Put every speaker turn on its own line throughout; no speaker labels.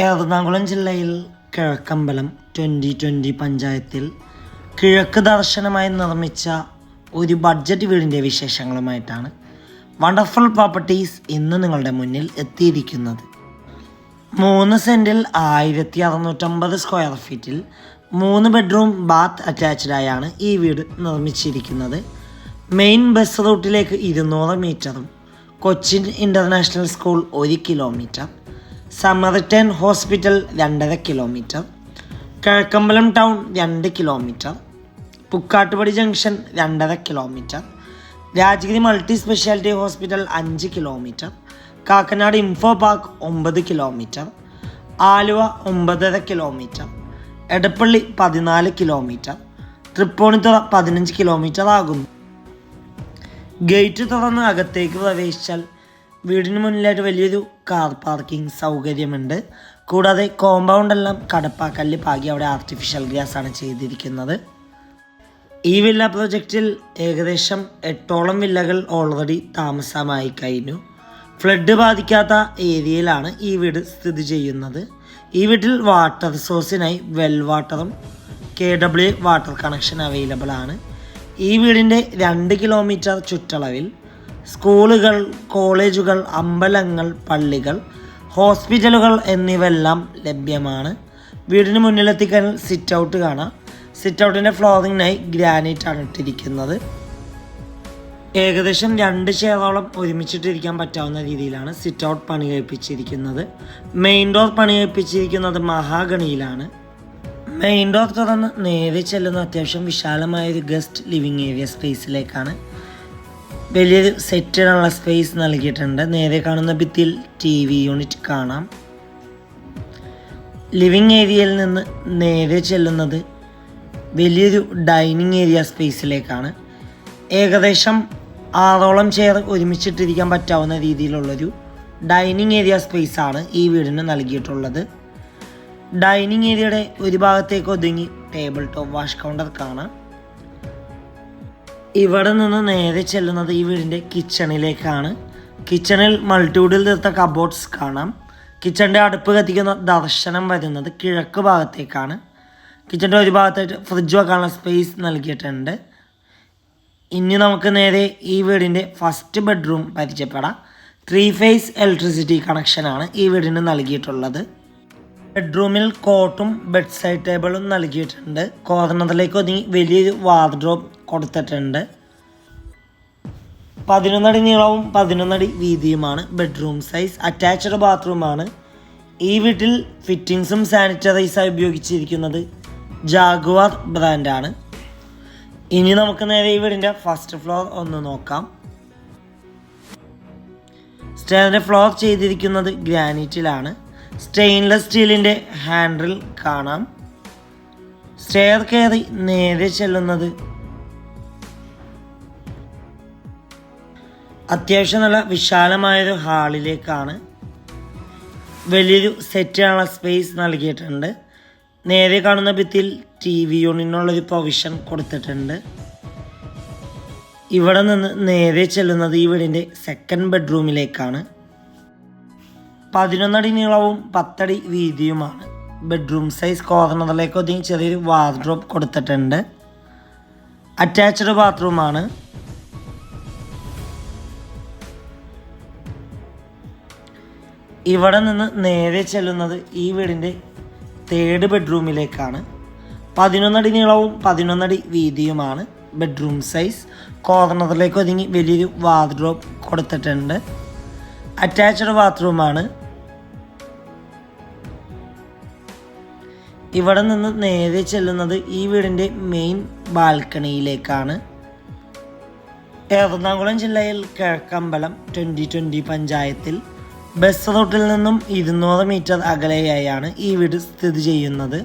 എറണാകുളം ജില്ലയിൽ Kizhakkambalam twenty twenty പഞ്ചായത്തിൽ കിഴക്ക് ദർശനമായി നിർമ്മിച്ച ഒരു ബഡ്ജറ്റ് വീടിന്റെ വിശേഷങ്ങളുമായിട്ടാണ് വണ്ടർഫുൾ പ്രോപ്പർട്ടീസ് ഇന്ന് നിങ്ങളുടെ മുന്നിൽ എത്തിയിരിക്കുന്നത്. മൂന്ന് സെന്റിൽ ആയിരത്തി അറുന്നൂറ്റമ്പത് സ്ക്വയർ ഫീറ്റിൽ മൂന്ന് ബെഡ്റൂം ബാത്ത് അറ്റാച്ച്ഡായാണ് ഈ വീട് നിർമ്മിച്ചിരിക്കുന്നത്. മെയിൻ ബസ് റൂട്ടിലേക്ക് ഇരുന്നൂറ് മീറ്ററും കൊച്ചിൻ ഇന്റർനാഷണൽ സ്കൂൾ ഒരു കിലോമീറ്റർ സമറിറ്റൻ ഹോസ്പിറ്റൽ രണ്ടര കിലോമീറ്റർ കിഴക്കമ്പലം ടൗൺ രണ്ട് കിലോമീറ്റർ പുക്കാട്ടുപടി ജംഗ്ഷൻ രണ്ടര kilometre Rajagiri multi speciality hospital അഞ്ച് കിലോമീറ്റർ കാക്കനാട് ഇൻഫോ പാർക്ക് ഒമ്പത് കിലോമീറ്റർ ആലുവ ഒമ്പതര കിലോമീറ്റർ എടപ്പള്ളി പതിനാല് കിലോമീറ്റർ തൃപ്പൂണിത്തുറ പതിനഞ്ച് കിലോമീറ്റർ ആകുന്നു. ഗേറ്റ് തുറന്ന് അകത്തേക്ക് പ്രവേശിച്ചാൽ വീടിന് മുന്നിലായിട്ട് വലിയൊരു കാർ പാർക്കിംഗ് സൗകര്യമുണ്ട്. കൂടാതെ കോമ്പൗണ്ടെല്ലാം കടപ്പാക്കല്ല് പാകി അവിടെ ആർട്ടിഫിഷ്യൽ ഗ്രാസ് ആണ് ചെയ്തിരിക്കുന്നത്. ഈ വില്ല പ്രൊജക്റ്റിൽ ഏകദേശം എട്ടോളം വില്ലകൾ ഓൾറെഡി താമസമായി കഴിഞ്ഞു. ഫ്ലഡ് ബാധിക്കാത്ത ഏരിയയിലാണ് ഈ വീട് സ്ഥിതി ചെയ്യുന്നത്. ഈ വീട്ടിൽ വാട്ടർ സോഴ്സിനായി വെൽ വാട്ടറും K W water connection available ആണ്. ഈ വീടിന്റെ രണ്ട് കിലോമീറ്റർ ചുറ്റളവിൽ സ്കൂളുകൾ കോളേജുകൾ അമ്പലങ്ങൾ പള്ളികൾ ഹോസ്പിറ്റലുകൾ എന്നിവയെല്ലാം ലഭ്യമാണ്. വീടിന് മുന്നിലെത്തിക്കാൻ സിറ്റ് ഔട്ട് കാണാം. സിറ്റ് ഔട്ടിന്റെ ഫ്ലോറിങ്ങിനായി ഗ്രാനൈറ്റ് ആണ് ഇട്ടിരിക്കുന്നത്. ഏകദേശം രണ്ട് ചെയറോളം ഒരുമിച്ചിട്ടിരിക്കാൻ പറ്റാവുന്ന രീതിയിലാണ് സിറ്റ് ഔട്ട് പണി കഴിപ്പിച്ചിരിക്കുന്നത്. മെയിൻ ഡോർ പണി കഴിപ്പിച്ചിരിക്കുന്നത് മഹാഗണിയിലാണ്. മെയിൻ ഡോർ തുറന്ന് നേരെ ചെല്ലുന്ന അത്യാവശ്യം വിശാലമായ ഒരു ഗസ്റ്റ് ലിവിങ് ഏരിയ സ്പേസിലേക്കാണ് വലിയൊരു സെറ്റിനുള്ള സ്പേസ് നൽകിയിട്ടുണ്ട്. നേരെ കാണുന്ന ഭിത്തിയിൽ ടി വി യൂണിറ്റ് കാണാം. ലിവിങ് ഏരിയയിൽ നിന്ന് നേരെ ചെല്ലുന്നത് വലിയൊരു ഡൈനിങ് ഏരിയ സ്പേസിലേക്കാണ് ഏകദേശം ആറോളം ചെയർ ഒരുമിച്ചിട്ടിരിക്കാൻ പറ്റാവുന്ന രീതിയിലുള്ളൊരു ഡൈനിങ് ഏരിയ സ്പേസ് ആണ് ഈ വീടിന് നൽകിയിട്ടുള്ളത്. ഡൈനിങ് ഏരിയയുടെ ഒരു ഭാഗത്തേക്ക് ഒതുങ്ങി ടേബിൾ ടോപ്പ് വാഷ് കൗണ്ടർ കാണാം. ഇവിടെ നിന്ന് നേരെ ചെല്ലുന്നത് ഈ വീടിന്റെ കിച്ചണിലേക്കാണ് കിച്ചണിൽ മൾട്ടിവുഡിൽ തീർത്ത കബോർഡ്സ് കാണാം. കിച്ചണിന്റെ അടുപ്പ് കത്തിക്കുന്ന ദർശനം വരുന്നത് കിഴക്ക് ഭാഗത്തേക്കാണ്. കിച്ചണിന്റെ ഒരു ഭാഗത്തായിട്ട് ഫ്രിഡ്ജ് വെക്കാനുള്ള സ്പേസ് നൽകിയിട്ടുണ്ട്. ഇനി നമുക്ക് നേരെ ഈ വീടിന്റെ ഫസ്റ്റ് ബെഡ്റൂം പരിചയപ്പെടാം. ത്രീ ഫേസ് ഇലക്ട്രിസിറ്റി കണക്ഷനാണ് ഈ വീടിന് നൽകിയിട്ടുള്ളത്. ബെഡ്റൂമിൽ കോട്ടും ബെഡ് സൈഡ് ടേബിളും നൽകിയിട്ടുണ്ട്. കോർണറിലേക്ക് ഒതുങ്ങി വലിയൊരു വാർഡ്രോബ് കൊടുത്തിട്ടുണ്ട്. പതിനൊന്നടി നീളവും പതിനൊന്നടി വീതിയുമാണ് ബെഡ്റൂം സൈസ് അറ്റാച്ച്ഡ് ബാത്റൂമാണ് ഈ വീട്ടിൽ ഫിറ്റിങ്സും സാനിറ്റൈസായി ഉപയോഗിച്ചിരിക്കുന്നത് ജാഗുവാർ ബ്രാൻഡാണ് ഇനി നമുക്ക് നേരെ ഈ വീടിന്റെ ഫസ്റ്റ് ഫ്ലോർ ഒന്ന് നോക്കാം. സ്റ്റെയറിന്റെ ഫ്ലോർ ചെയ്തിരിക്കുന്നത് ഗ്രാനൈറ്റിലാണ്. സ്റ്റെയിൻലെസ് സ്റ്റീലിന്റെ ഹാൻഡിൽ കാണാം. സ്റ്റെയർ കയറി നേരെ ചെല്ലുന്നത് അത്യാവശ്യം നല്ല വിശാലമായൊരു ഹാളിലേക്കാണ് വലിയൊരു സെറ്റാനുള്ള സ്പേസ് നൽകിയിട്ടുണ്ട്. നേരെ കാണുന്ന ഭിത്തിയിൽ ടി വി യൂണിനുള്ളൊരു പ്രൊവിഷൻ കൊടുത്തിട്ടുണ്ട്. ഇവിടെ നിന്ന് നേരെ ചെല്ലുന്നത് ഈ വീടിന്റെ സെക്കൻഡ് ബെഡ്റൂമിലേക്കാണ് പതിനൊന്നടി നീളവും പത്തടി വീതിയുമാണ്. ബെഡ്റൂം സൈസ് കോർണറിലേക്ക് ഒതുങ്ങി ചെറിയൊരു വാർഡ്രോബ് കൊടുത്തിട്ടുണ്ട്. അറ്റാച്ച്ഡ് ബാത്റൂമാണ് ഇവിടെ നിന്ന് നേരെ ചെല്ലുന്നത് ഈ വീടിന്റെ തേർഡ് ബെഡ്റൂമിലേക്കാണ് പതിനൊന്നടി നീളവും പതിനൊന്നടി വീതിയുമാണ് ബെഡ്റൂം സൈസ് കോർണറിലേക്ക് ഒതുങ്ങി വലിയൊരു വാർഡ്രോബ് കൊടുത്തിട്ടുണ്ട്. അറ്റാച്ച്ഡ് ബാത്റൂമാണ് ഇവിടെ നിന്ന് നേരെ ചെല്ലുന്നത് ഈ വീടിന്റെ മെയിൻ ബാൽക്കണിയിലേക്കാണ് എറണാകുളം ജില്ലയിൽ കിഴക്കമ്പലം ട്വന്റി ട്വന്റി പഞ്ചായത്തിൽ ബസ് റൂട്ടിൽ നിന്നും ഇരുന്നൂറ് മീറ്റർ അകലെയായാണ് ഈ വീട് സ്ഥിതി ചെയ്യുന്നത്.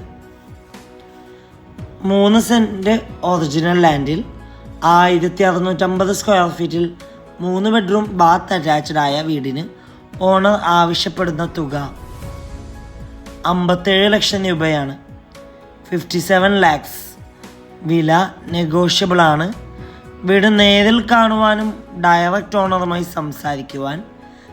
മൂന്ന് സെന്റ് ഒറിജിനൽ ലാൻഡിൽ ആയിരത്തി അറുന്നൂറ്റമ്പത് സ്ക്വയർ ഫീറ്റിൽ മൂന്ന് ബെഡ്റൂം ബാത്ത് അറ്റാച്ച്ഡ് ആയ വീടിന് ഓണർ ആവശ്യപ്പെടുന്ന തുക അമ്പത്തേഴ് ലക്ഷം രൂപയാണ്. ഫിഫ്റ്റി സെവൻ ലാക്സ് വില നെഗോഷ്യബിളാണ് വീട് നേരിൽ കാണുവാനും ഡയറക്റ്റ് ഓണറുമായി സംസാരിക്കുവാൻ